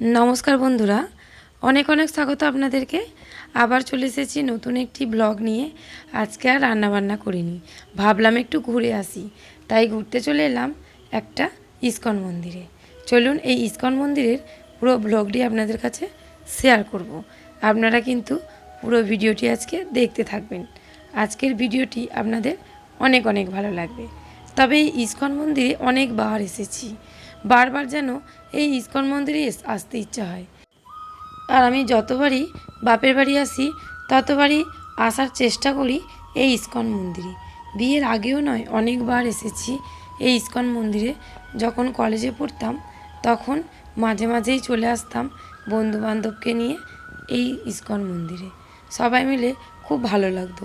নমস্কার বন্ধুরা। অনেক অনেক স্বাগত আপনাদেরকে। আবার চলে এসেছি নতুন একটি ব্লগ নিয়ে। আজকে আর রান্নাবান্না করিনি। ভাবলাম একটু ঘুরে আসি। তাই ঘুরতে চলে এলাম একটা ইস্কন মন্দিরে। চলুন এই ইস্কন মন্দিরের পুরো ব্লগটি আপনাদের কাছে শেয়ার করব। আপনারা কিন্তু পুরো ভিডিওটি আজকে দেখতে থাকবেন। আজকের ভিডিওটি আপনাদের অনেক অনেক ভালো লাগবে। তবে এই ইস্কন মন্দিরে অনেকবার এসেছি। বারবার যেন এই ইস্কন মন্দিরে আসতে ইচ্ছা হয়। আর আমি যতবারই বাপের বাড়ি আসি, ততবারই আসার চেষ্টা করি এই ইস্কন মন্দিরে। বিয়ের আগেও নয়, অনেকবার এসেছি এই ইস্কন মন্দিরে। যখন কলেজে পড়তাম, তখন মাঝে মাঝেই চলে আসতাম বন্ধু বান্ধবকে নিয়ে এই ইস্কন মন্দিরে। সবাই মিলে খুব ভালো লাগতো।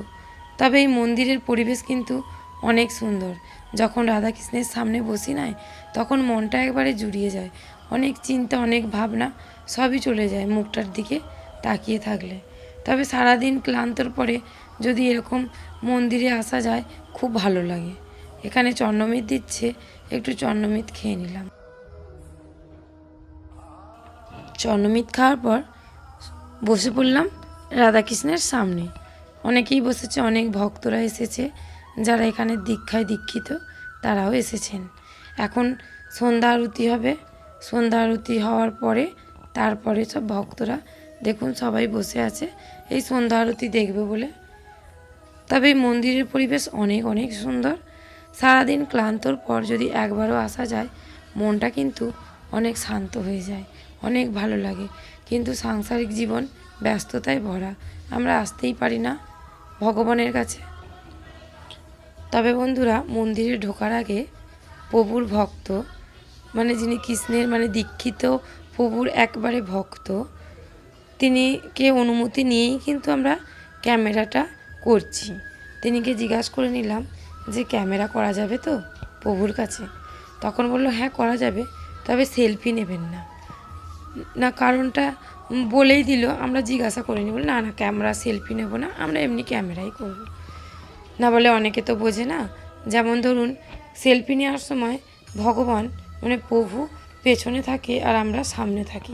তবে এই মন্দিরের পরিবেশ কিন্তু অনেক সুন্দর। যখন রাধাকৃষ্ণের সামনে বসি নাই, তখন মনটা একবারে জুড়িয়ে যায়। অনেক চিন্তা, অনেক ভাবনা সবই চলে যায় মুখটার দিকে তাকিয়ে থাকলে। তবে সারাদিন ক্লান্তর পরে যদি এরকম মন্দিরে আসা যায়, খুব ভালো লাগে। এখানে চন্নমিত দিচ্ছে, একটু চন্নমিত খেয়ে নিলাম। চন্নমিত খাওয়ার পর বসে পড়লাম রাধাকৃষ্ণের সামনে। অনেকেই বসেছে, অনেক ভক্তরা এসেছে। যারা এখানে দীক্ষায় দীক্ষিত, তারাও এসেছেন। এখন সন্ধ্যা আরতি হবে। সন্ধ্যা আরতি হওয়ার পরে তারপরে সব ভক্তরা, দেখুন সবাই বসে আছে। এই সন্ধ্যা আরতি দেখবে বলে। তবে এই মন্দিরের পরিবেশ অনেক অনেক সুন্দর। সারাদিন ক্লান্তর পর যদি একবারও আসা যায়, মনটা কিন্তু অনেক শান্ত হয়ে যায়, অনেক ভালো লাগে। কিন্তু সাংসারিক জীবন ব্যস্ততায় ভরা। আমরা আসতেই পারি না ভগবানের কাছে। তবে বন্ধুরা, মন্দিরে ঢোকার আগে প্রভুর ভক্ত মানে যিনি কৃষ্ণের মানে দীক্ষিত প্রভুর একবারে ভক্ত তিনি কে অনুমতি নিয়েই কিন্তু আমরা ক্যামেরাটা করছি। তিনিকে জিজ্ঞাসা করে নিলাম যে, ক্যামেরা করা যাবে তো প্রভুর কাছে? তখন বলল হ্যাঁ করা যাবে, তবে সেলফি নেবেন না। না, কারণটা বলেই দিল, আমরা জিজ্ঞাসা করিনি। বলে না না, ক্যামেরা, সেলফি নেব না, আমরা এমনি ক্যামেরাই করব। না বলে অনেকে তো বোঝে না। যেমন ধরুন, সেলফি নেওয়ার সময় ভগবান মানে প্রভু পেছনে থাকে আর আমরা সামনে থাকি।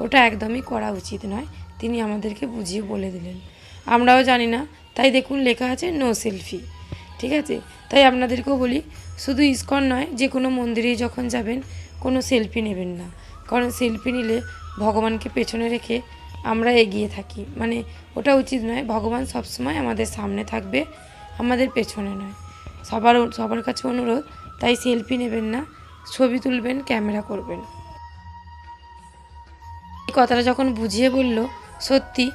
ওটা একদমই করা উচিত নয়। তিনি আমাদেরকে বুঝিয়ে বলে দিলেন। আমরাও জানি না। তাই দেখুন, লেখা আছে নো সেলফি। ঠিক আছে? তাই আপনাদেরকেও বলি, শুধু ইস্কন নয়, যে কোনো মন্দিরে যখন যাবেন, কোনো সেলফি নেবেন না। কারণ সেলফি নিলে ভগবানকে পেছনে রেখে আমরা এগিয়ে থাকি। মানে ওটা উচিত নয়। ভগবান সবসময় আমাদের সামনে থাকবে। আমাদের পেছনে নয়। সবার সবার কাছে অনুরোধ, তাই সেলফি নেবেন না, ছবি তুলবেন ক্যামেরা করবেন। এই কথাটা যখন বুঝিয়ে বলল, সত্যি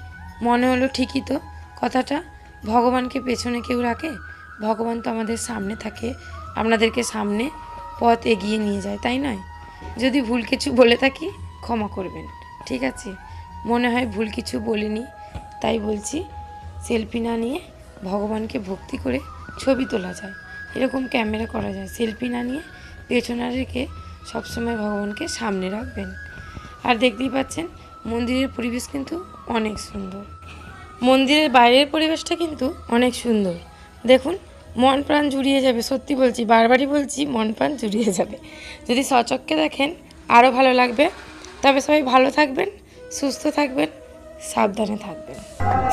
মনে হলো ঠিকই তো কথাটা। ভগবানকে পেছনে কেউ রাখে? ভগবান তো আমাদের সামনে থাকে, আপনাদেরকে সামনে পথ এগিয়ে নিয়ে যায়, তাই নয়? যদি ভুল কিছু বলে থাকি, ক্ষমা করবেন, ঠিক আছে? মনে হয় ভুল কিছু বলিনি, তাই বলছি সেলফি না নিয়ে ভগবানকে ভক্তি করে ছবি তোলা যায়। এরকম ক্যামেরা করা যায়। সেলফি না নিয়ে পেছনে রেখে সবসময় ভগবানকে সামনে রাখবেন। আর দেখতেই পাচ্ছেন, মন্দিরের পরিবেশ কিন্তু অনেক সুন্দর। মন্দিরের বাইরের পরিবেশটা কিন্তু অনেক সুন্দর। দেখুন, মন প্রাণ জুড়িয়ে যাবে। সত্যি বলছি, বারবারই বলছি, মন প্রাণ জুড়িয়ে যাবে। যদি সচককে দেখেন আরও ভালো লাগবে। তবে সবাই ভালো থাকবেন, সুস্থ থাকবেন, সাবধানে থাকবেন।